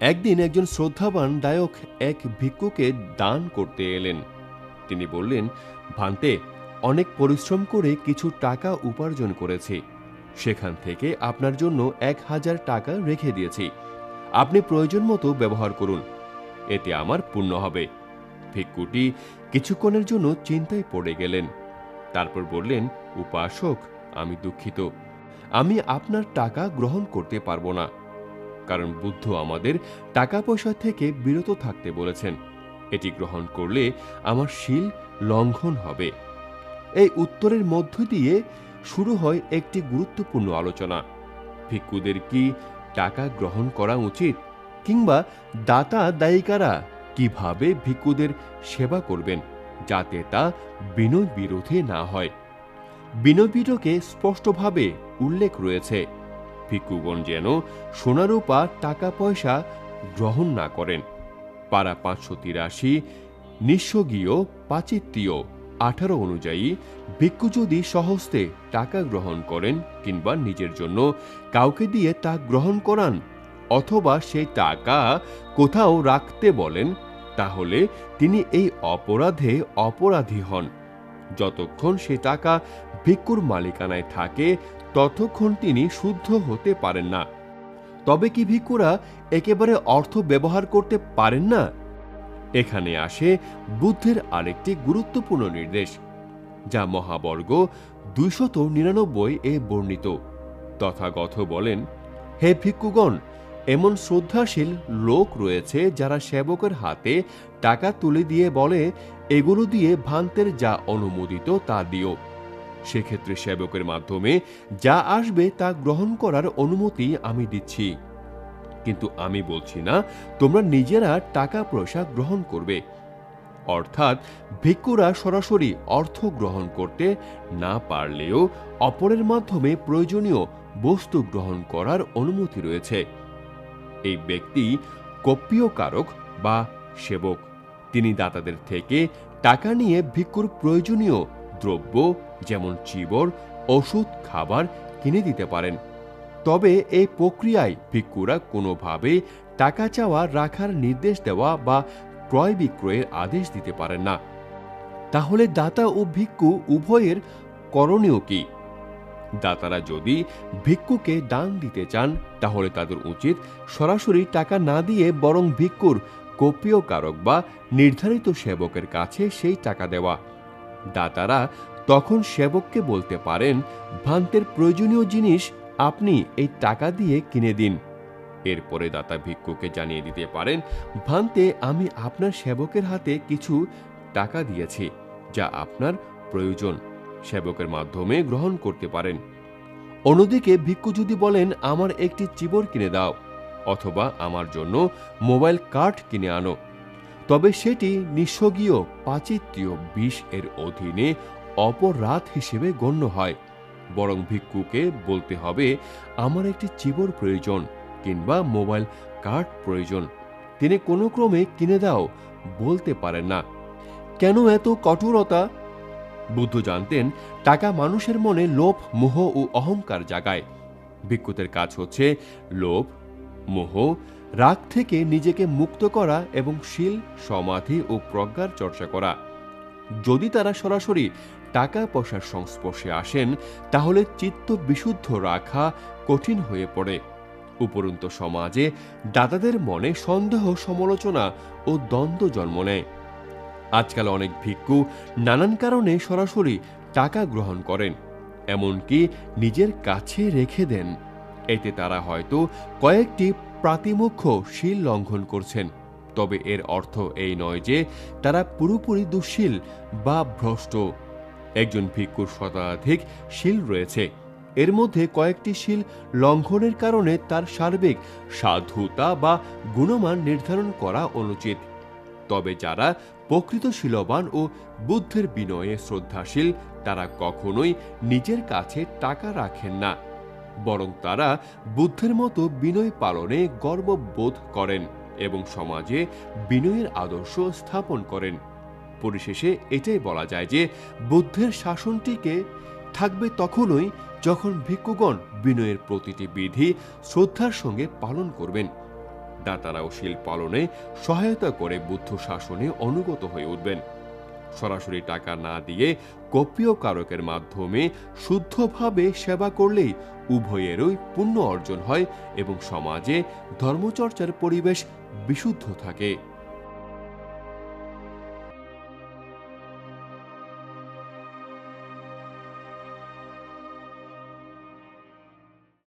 একদিন একজন শ্রদ্ধাবান দায়ক এক ভিক্ষুকে দান করতে এলেন। তিনি বললেন, ভান্তে, অনেক পরিশ্রম করে কিছু টাকা উপার্জন করেছি। সেখান থেকে আপনার জন্য এক হাজার টাকা রেখে দিয়েছি। আপনি প্রয়োজন মতো ব্যবহার করুন। এতে আমার পূর্ণ হবে। ভিক্ষুটি কিছুক্ষণের জন্য চিন্তায় পড়ে গেলেন। তারপর বললেন, উপাসক, আমি দুঃখিত। আমি আপনার টাকা গ্রহণ করতে পারব না। কারণ বুদ্ধ আমাদের টাকা পয়সা থেকে বিরত থাকতে বলেছেন। এটি গ্রহণ করলে আমার শিল লঙ্ঘন হবে। এই উত্তরের মধ্য দিয়ে শুরু হয় একটি গুরুত্বপূর্ণ আলোচনা। ভিক্ষুদের কি টাকা গ্রহণ করা উচিত কিংবা দাতা দায়িকারা কীভাবে ভিক্ষুদের সেবা করবেন যাতে তা বিনয় বিরোধী না হয়? বিনয় বিরোধে স্পষ্টভাবে উল্লেখ রয়েছে। ভিক্ষুগণ যেন সোনারূপা টাকা, পয়সা গ্রহণ না করেন। পারা পাঁচশো তিরাশি নিঃস্বগীয় পাচিত্রীয়, আঠারো অনুযায়ী ভিক্ষু যদি সহস্তে টাকা গ্রহণ করেন কিংবা নিজের জন্য কাউকে দিয়ে তা গ্রহণ করান, অথবা সেই টাকা কোথাও রাখতে বলেন, তাহলে তিনি এই অপরাধে অপরাধী হন। যতক্ষণ সে টাকা ভিক্ষুর মালিকানায় থাকে, ততক্ষণ তিনি শুদ্ধ হতে পারেন না। তবে কি ভিক্ষুরা একেবারে অর্থ ব্যবহার করতে পারেন না? এখানে আসে বুদ্ধের আরেকটি গুরুত্বপূর্ণ নির্দেশ, যা মহাবর্গ দুইশত নিরানব্বই এ বর্ণিত। তথাগত বলেন, হে ভিক্ষুগণ, এমন শ্রদ্ধাশীল লোক রয়েছে যারা সেবকের হাতে টাকা তুলে দিয়ে বলে, এগুলো দিয়ে ভান্তের যা অনুমোদিত তা দিও। সেক্ষেত্রে সেবকের মাধ্যমে যা আসবে তা গ্রহণ করার অনুমতি আমি দিচ্ছি। কিন্তু আমি বলছি না, তোমরা নিজেরা টাকা পয়সা গ্রহণ করবে। অর্থাৎ ভিক্ষুরা সরাসরি অর্থ গ্রহণ করতে না পারলেও অপরের মাধ্যমে প্রয়োজনীয় বস্তু গ্রহণ করার অনুমতি রয়েছে। এই ব্যক্তি কপ্পীয় কারক বা সেবক। তিনি দাতাদের থেকে টাকা নিয়ে ভিক্ষুর প্রয়োজনীয় দ্রব্য, যেমন চিবর, ওষুধ, খাবার কিনে দিতে পারেন। তবে এই প্রক্রিয়ায় ভিক্ষুরা কোনোভাবে টাকা চাওয়া রাখার নির্দেশ দেওয়া বা ক্রয় বিক্রয়ের আদেশ দিতে পারেন না। তাহলে দাতা ও ভিক্ষু উভয়ের করণীয় কি? দাতারা যদি ভিক্ষুকে দান দিতে চান, তাহলে তাদের উচিত সরাসরি টাকা না দিয়ে বরং ভিক্ষুর কপিয় কারক বা নির্ধারিত সেবকের কাছে সেই টাকা দেওয়া। দাতারা তখন সেবককে বলতে পারেন, ভান্তের প্রয়োজনীয় জিনিস আপনি এই টাকা দিয়ে কিনে দিন। এরপরে দাতা ভিক্ষুকে জানিয়ে দিতে পারেন, ভান্তে, আমি আপনার সেবকের হাতে কিছু টাকা দিয়েছি, যা আপনার প্রয়োজন। সেবকের মাধ্যমে গ্রহণ করতে পারেন। অন্যদিকে ভিক্ষু যদি বলেন, আমার একটি চিবর কিনে দাও, অথবা আমার জন্য মোবাইল কার্ড কিনে আনো। তবে সেটি নিঃস্বগীয় পাচিত্রীয় বিষ এর অধীনে অপরাধ হিসেবে গণ্য হয়। বরং ভিক্ষুকে বলতে হবে, আমার একটি চিবর প্রয়োজন কিংবা মোবাইল কার্ড প্রয়োজন। তিনি কোনো ক্রমে কিনে দাও, বলতে পারেন না। কেন এত কঠোরতা? বুদ্ধ জানতেন, টাকা মানুষের মনে লোভ, মোহ ও অহংকার জাগায়। ভিক্ষুতের কাজ হচ্ছে লোভ মোহ, রাগ থেকে নিজেকে মুক্ত করা এবং শীল, সমাধি ও প্রজ্ঞার চর্চা করা। যদি তারা সরাসরি টাকা পয়সার সংস্পর্শে আসেন, তাহলে চিত্ত বিশুদ্ধ রাখা কঠিন হয়ে পড়ে। উপরন্ত সমাজে দাদাদের মনে সন্দেহ, সমালোচনা ও দ্বন্দ্ব জন্ম নেয়। আজকাল অনেক ভিক্ষু নানান কারণে সরাসরি টাকা গ্রহণ করেন, এমনকি নিজের কাছে রেখে দেন। এতে তারা হয়তো কয়েকটি প্রাতিমুখ্য শীল লঙ্ঘন করছেন। তবে এর অর্থ এই নয় যে তারা পুরোপুরি দুঃশীল বা ভ্রষ্ট। একজন ভিক্ষুর শতাধিক শীল রয়েছে। এর মধ্যে কয়েকটি শীল লঙ্ঘনের কারণে তার সার্বিক সাধুতা বা গুণমান নির্ধারণ করা অনুচিত। তবে যারা প্রকৃত শিলবান ও বুদ্ধের বিনয়ে শ্রদ্ধাশীল, তারা কখনোই নিজের কাছে টাকা রাখেন না। বরং তারা বুদ্ধের মতো বিনয় পালনে গর্ববোধ করেন এবং সমাজে বিনয়ের আদর্শ স্থাপন করেন। পরিশেষে এটাই বলা যায় যে, বুদ্ধের শাসনটিকে থাকবে তখনই যখন ভিক্ষুগণ বিনয়ের প্রতিটি বিধি শ্রদ্ধার সঙ্গে পালন করবেন। দাতারাও শিল পালনে সহায়তা করে বুদ্ধ শাসনে অনুগত হয়ে উঠবেন। সরাসরি টাকা না দিয়ে কপিও কারকের মাধ্যমে শুদ্ধভাবে সেবা করলেই উভয়েরই পুণ্য অর্জন হয় এবং সমাজে ধর্মচর্চার পরিবেশ বিশুদ্ধ থাকে।